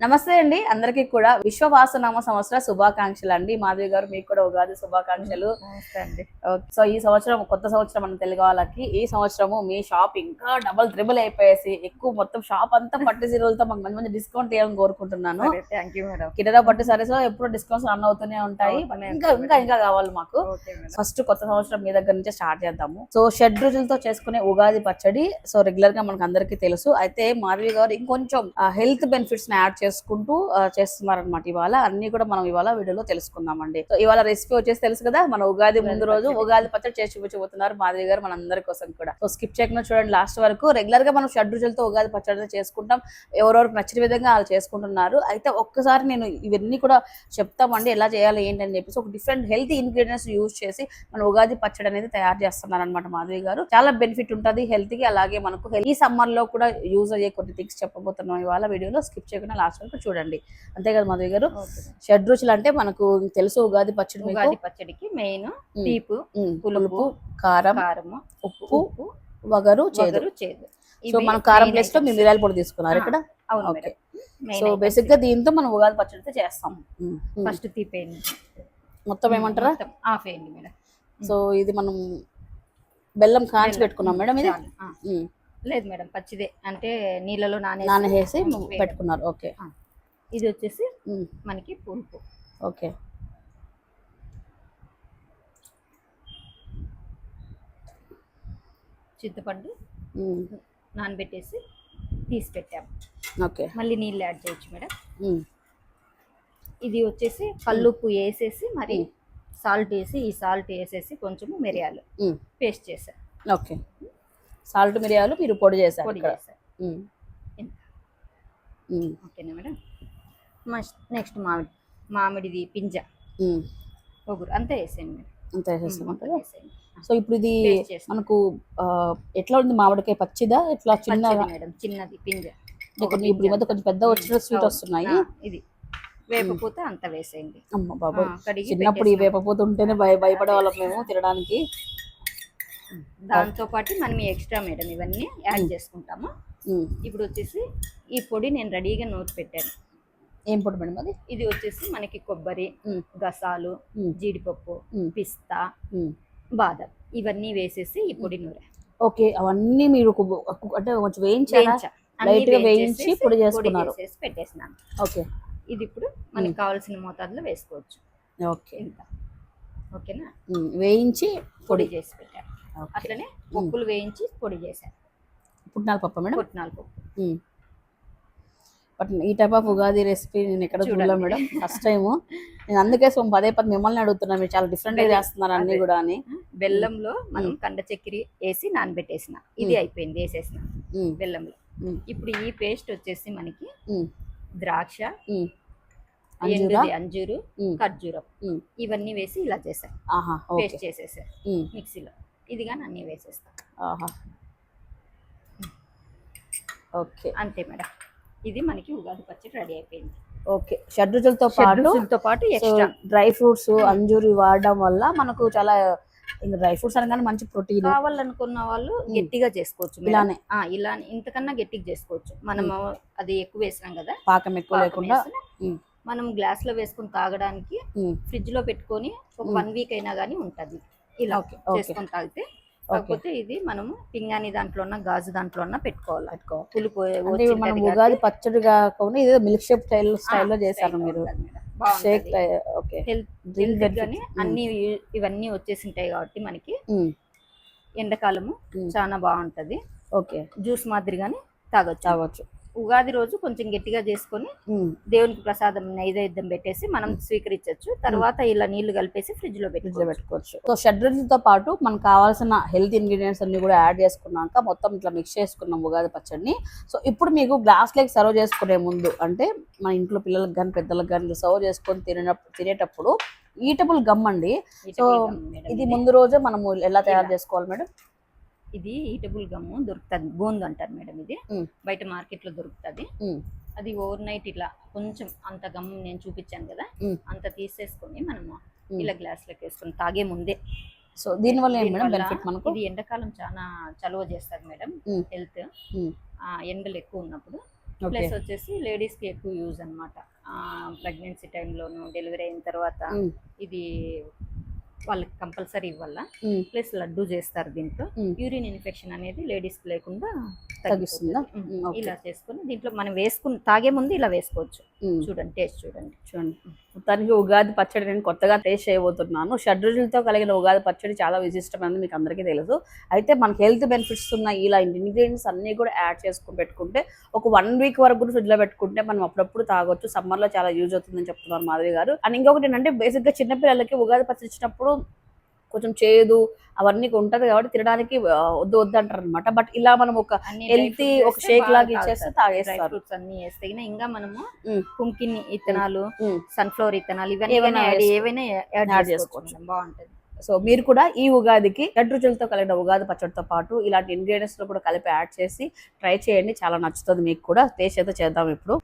నమస్తే అండి. అందరికీ కూడా విశ్వవాసనామ సంవత్సర శుభాకాంక్షలు అండి. మాధవి గారు మీకు కూడా ఉగాది శుభాకాంక్షలు. అండి. సో ఈ సంవత్సరం కొత్త సంవత్సరం మన తెలుగు వాళ్ళకి ఈ సంవత్సరము మీ షాప్ ఇంకా డబల్ త్రిబుల్ అయిపోయేసి ఎక్కువ మొత్తం షాప్ అంతా పట్టు సీరియల్తో మాకు మంచి మంచి డిస్కౌంట్ ఇవ్వాలని కోరుకుంటున్నాను. థ్యాంక్ యూ మేడం కిటరా పట్టు సారీస్లో ఎప్పుడు డిస్కౌంట్స్ రన్ అవుతూనే ఉంటాయి. ఇంకా ఇంకా ఇంకా కావాలి మాకు. ఫస్ట్ కొత్త సంవత్సరం మీ దగ్గర నుంచే స్టార్ట్ చేద్దాము. సో షడ్ రుచులతో చేసుకునే ఉగాది పచ్చడి సో రెగ్యులర్గా మనకు అందరికీ తెలుసు. అయితే మాధవి గారు ఇంకొంచెం హెల్త్ బెనిఫిట్స్ యాడ్ చేసుకుంటూ చేస్తున్నారు అనమాట ఇవాళ అన్ని కూడా మనం ఇవాళ వీడియోలో తెలుసుకుందామండి. సో ఇవాళ రెసిపీ వచ్చేసి తెలుసు కదా? మన ఉగాది ముందు రోజు. ఉగాది పచ్చడి చేసి చూపించబోతున్నారు మాధవి గారు మన అందరి కోసం కూడా. సో స్కిప్ చేయకుండా చూడండి లాస్ట్ వరకు. రెగ్యులర్గా మనం షడ్ రుచులతో ఉగాది పచ్చడి చేసుకుంటాం. ఎవరెవరికి నచ్చిన విధంగా వాళ్ళు చేసుకుంటున్నారు. అయితే ఒక్కసారి నేను ఇవన్నీ కూడా చెప్తామండి. ఎలా చేయాలి ఏంటి అని చెప్పేసి ఒక డిఫరెంట్ హెల్తీ ఇంగ్రీడియంట్స్ యూజ్ చేసి మన ఉగాది పచ్చడి అనేది తయారు చేస్తున్నారు అనమాట మాధవి గారు. చాలా బెనిఫిట్ ఉంటుంది హెల్త్కి అలాగే మనకు ఈ సమ్మర్లో కూడా యూజ్ అయ్యే కొన్ని థింగ్స్ చెప్పబోతున్నాం ఇవాళ వీడియోలో. స్కిప్ చేయకుండా లాస్ట్ వరకు చూడండి. అంతే కదా మాధవి గారు? షడ్ రుచులు అంటే మనకు తెలుసు ఉగాది పచ్చడి ఉగాది పచ్చడికి మెయిన్ తీపు పులుపు, కారం కారము ఉప్పు వగరు చేదు. చేదు. సో మనం కారం ప్లేస్లో. మీరు మిరియాల పొడి తీసుకున్నారు ఇక్కడ? ఓకే. సో బేసిక్గా దీంతో మనం ఉగాది పచ్చడి అయితే చేస్తాం. ఫస్ట్ తీపేయండి మొత్తం ఏమంటారా? ఆఫ్ వేయండి మేడం? సో ఇది మనం బెల్లం కాంచి. పెట్టుకున్నాం మేడం ఇది. లేదు మేడం పచ్చిదే. అంటే నీళ్ళలో నానేసి నానవేసి వేయడం. పెట్టుకున్నారు. ఓకే. ఇది వచ్చేసి మనకి పులుపు. ఓకే. చింతపండు నానబెట్టేసి తీసి పెట్టాము ఓకే. మళ్ళీ నీళ్ళు యాడ్ చేయొచ్చు మేడం. ఇది వచ్చేసి కల్లుప్పు వేసేసి మరి. సాల్ట్ వేసి ఈ సాల్ట్ వేసేసి కొంచెము మిరియాలు పేస్ట్ చేశారు ఓకే. సాల్ట్ మిరియాలు మీరు పొడి చేశారు పొడి చేశారు. ఓకేనా మేడం? నెక్స్ట్ మామిడి మామిడిది పింజ. పొగురు అంతా వేసేయండి మేడం. అంతే వేసేయండి. సో ఇప్పుడు ఇది. మనకు ఎట్లా ఉంది మామిడికాయ? పచ్చిదా? ఎట్లా చిన్న మేడం చిన్నది పింజ. ఇప్పుడు ఈ మధ్య కొంచెం పెద్ద వచ్చిన స్వీట్. వస్తున్నాయి. ఇది. వేపపూత అంత వేసేయండి. అమ్మ కడిగి చిన్నప్పుడు ఈ పెట్టేసినాం. వేపపోతుంటేనే భయ భయపడే వాళ్ళం మేము తినడానికి. దాంతో పాటు మనం ఎక్స్ట్రా మేడం ఇవన్నీ యాడ్ చేసుకుంటాము. ఇప్పుడు వచ్చేసి ఈ పొడి నేను రెడీగా నోట్ పెట్టాను ఏం పొడి మేడం అది ఇది వచ్చేసి మనకి కొబ్బరి. గసాలు. జీడిపప్పు. పిస్తా. బాదం ఇవన్నీ వేసేసి ఈ పొడి నూనె ఓకే అవన్నీ మీరు అంటే కొంచెం వేయించారా వేయించా. అన్నీ లైట్గా వేయించి వేయించేసి పొడి చేసుకున్నారు పెట్టేసినాను ఓకే ఇది ఇప్పుడు మనకి కావాల్సిన మోతాదులో వేసుకోవచ్చు ఓకే ఓకేనా. వేయించి పొడి చేసి పెట్టాను. అట్లనే పప్పులు వేయించి పొడి చేశాను పుట్నాల పప్పు మేడం పుట్నాల పప్పు. బట్ ఈ టైప్ ఆఫ్ ఉగాది రెసిపీ నేను ఎక్కడ చూడలే. మేడం ఫస్ట్ టైం నేను అందుకే సో పదే పదే మిమ్మల్ని అడుగుతున్నాను మీరు చాలా డిఫరెంట్గా చేస్తున్నారు అన్ని. కూడా అని బెల్లంలో మనం కండ చక్కెర వేసి నానబెట్టేసిన ఇది. అయిపోయింది వేసేసిన. బెల్లంలో. ఇప్పుడు ఈ పేస్ట్ వచ్చేసి మనకి. ద్రాక్ష. అంజూరా. ఖర్జూరం. ఇవన్నీ వేసి ఇలా ఓకే పేస్ట్ చేసేసాను ఉమ్. మిక్సీలో ఇది కానీ అన్నీ వేసేస్తాం. ఆహా. ఓకే. అంతే మేడం. ఇది మనకి ఉగాది పచ్చడి రెడీ అయిపోయింది. ఓకే. షడ్రుచులతో పాటు షడ్రుచులతో పాటు ఎక్స్ట్రా. డ్రై ఫ్రూట్స్ అంజూరి వాడడం వల్ల మనకు చాలా డ్రై ఫ్రూట్స్ అనగానే మంచి ప్రోటీన్. కావాలనుకున్న వాళ్ళు గట్టిగా చేసుకోవచ్చు. ఇలానే. ఇలా ఇంతకన్నా గట్టిగా చేసుకోవచ్చు. మనము అది ఎక్కువ వేసినాం కదా. పాకం ఎక్కువ లేకుండా. మనం గ్లాస్లో వేసుకుని తాగడానికి. ఫ్రిడ్జ్లో పెట్టుకొని ఒక. వన్ వీక్ అయినా గానీ ఉంటది. ఇలా చేసుకొని తాగితే కాకపోతే ఇది మనము పింగాణి దాంట్లో ఉన్న గాజు దాంట్లో ఉన్న పెట్టుకోవాలి. మనం ఉగాది పచ్చడి కాకుండా ఇదే మిల్క్ షేప్ స్టైల్ స్టైల్లో చేశారు మీరు. షేక్. ఓకే. హెల్త్ గానీ బెనిఫిట్ అన్ని ఇవన్నీ వచ్చేసి ఉంటాయి కాబట్టి మనకి ఎండాకాలము మ్మ్. చాలా బాగుంటది. ఓకే. జ్యూస్ మాదిరిగానే తాగొచ్చు. తాగొచ్చు. ఉగాది రోజు కొంచెం గట్టిగా చేసుకొని. దేవునికి ప్రసాదం నైవేద్యం పెట్టేసి మనం స్వీకరించవచ్చు. తర్వాత ఇలా నీళ్ళు కలిపేసి ఫ్రిడ్జ్లో ఫ్రిడ్జ్లో పెట్టుకోవచ్చు. సో షడ్రుచులతో పాటు మనకు కావాల్సిన హెల్త్ ఇంగ్రీడియంట్స్ అన్ని కూడా యాడ్ చేసుకున్నాక మొత్తం ఇట్లా మిక్స్ చేసుకున్నాం ఉగాది పచ్చడిని. సో ఇప్పుడు మీకు గ్లాస్ లెక్ సర్వ్ చేసుకునే ముందు అంటే మన ఇంట్లో పిల్లలకు కానీ పెద్దలకు కానీ సర్వ్ చేసుకొని తినేటప్పుడు తినేటప్పుడు ఈటబుల్ గమ్ అండి. సో ఇది. ముందు రోజే మనము ఎలా తయారు. చేసుకోవాలి మేడం ఇది ఈటబుల్ గమ్ దొరుకుతుంది బోందు అంటారు మేడం ఇది. బయట మార్కెట్లో దొరుకుతుంది. అది ఓవర్ నైట్ ఇట్లా కొంచెం అంత గమ్ నేను చూపించాను కదా. అంత తీసేసుకొని మనము. ఇలా గ్లాస్లోకి వేసుకొని తాగే ముందే సో దీనివల్ల బెనిఫిట్ మనకు ఇది ఎండాకాలం చాలా చలువ చేస్తుంది మేడం. హెల్త్. ఎండలు ఎక్కువ ఉన్నప్పుడు ప్లస్ వచ్చేసి లేడీస్కి ఎక్కువ యూజ్ అనమాట ప్రెగ్నెన్సీ టైంలోను డెలివరీ అయిన తర్వాత ఇది వాళ్ళకి కంపల్సరీ ఇవ్వాల? ప్లస్ లడ్డు చేస్తారు దీంట్లో. యూరిన్ ఇన్ఫెక్షన్ అనేది లేడీస్ లేకుండా తగ్గిస్తుందా? ఇలా చేసుకుని దీంట్లో మనం వేసుకుని తాగే ముందు ఇలా వేసుకోవచ్చు. చూడండి టేస్ట్ చూడండి. చూడండి. మొత్తానికి ఉగాది పచ్చడి నేను కొత్తగా టేస్ట్ చేయబోతున్నాను. షడ్రుచులతో కలిగిన ఉగాది పచ్చడి చాలా విశిష్టమైనది మీకు అందరికీ తెలుసు. అయితే మనకి హెల్త్ బెనిఫిట్స్ ఉన్న ఇలా ఇంగ్రీడియంట్స్ అన్ని కూడా యాడ్ చేసుకుని పెట్టుకుంటే ఒక వన్ వీక్ వరకు కూడా ఫ్రిడ్జ్లో పెట్టుకుంటే మనం అప్పుడప్పుడు తాగొచ్చు. సమ్మర్లో చాలా యూజ్ అవుతుందని చెప్తున్నారు మాధవి గారు. అండ్ ఇంకొకటి ఏంటంటే బేసిక్గా చిన్నపిల్లలకి ఉగాది పచ్చడి ఇచ్చినప్పుడు కొంచెం చేదు అవన్నీ ఉంటది కాబట్టి తినడానికి వద్దు వద్దు అంటారు అనమాట బట్ ఇలా మనం ఒక హెల్తీ ఒక షేక్ లాగా ఇచ్చేస్తే తాగేస్తారు. ఫ్రూట్స్ అన్ని వేస్తే ఇంకా మనము. పుంకిన్ ఇత్తనాలు. సన్ఫ్లవర్ ఇత్తనాలు ఇవన్నీ ఏవైనా యాడ్- చేసుకోవచ్చు. బాగుంటది. సో మీరు కూడా ఈ ఉగాదికి షడ్రుచులతో కలిగిన ఉగాది పచ్చడితో పాటు ఇలాంటి ఇంగ్రీడియంట్స్ కూడా కలిపి యాడ్ చేసి ట్రై చేయండి. చాలా నచ్చుతుంది మీకు కూడా. టేస్ట్ అయితే చేద్దాం ఇప్పుడు.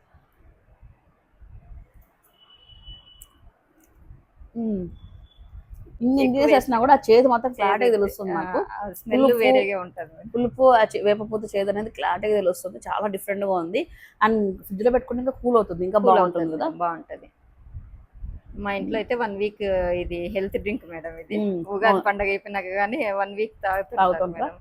మ్మ్. ఇన్ని వేసినా కూడా ఆ చేదు మాత్రం క్లారిటీగా తెలుస్తుంది నాకు. స్మెల్ పులుపు- వేరేగా ఉంటది. వేపపూత చేదు అనేది క్లారిటీగా తెలుస్తుంది. చాలా డిఫరెంట్గా ఉంది. అండ్ ఫ్రిడ్జ్లో పెట్టుకుంటే ఇంకా కూల్ అవుతుంది ఇంకా బాగుంటుంది కదా. బాగుంటది. మా ఇంట్లో అయితే వన్ వీక్ ఇది హెల్త్ డ్రింక్ మేడం ఇది. ఉగాది పండగ అయిపోయినాక కానీ వన్ వీక్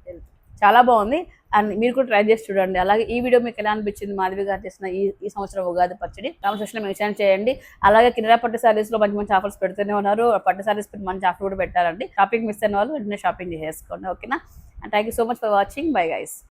health. చాలా బాగుంది. అండ్ మీరు కూడా ట్రై చేసి చూడండి. అలాగే ఈ వీడియో మీకు ఎలా అనిపించింది? మాధవి గారు చేసిన ఈ ఈ సంవత్సరం ఉగాది పచ్చడి. కామెంట్ సెక్షన్ మెన్షన్ చేయండి. అలాగే కిరా పట్టు సారీస్లో మంచి మంచి ఆఫర్స్ పెడుతూనే ఉన్నారు. పట్టు సారీస్ మంచి ఆఫర్ కూడా పెట్టారండి. షాపింగ్ మిస్ అయిన వాళ్ళు వెంటనే షాపింగ్ చేసుకోండి ఓకేనా and thank you so much for watching bye guys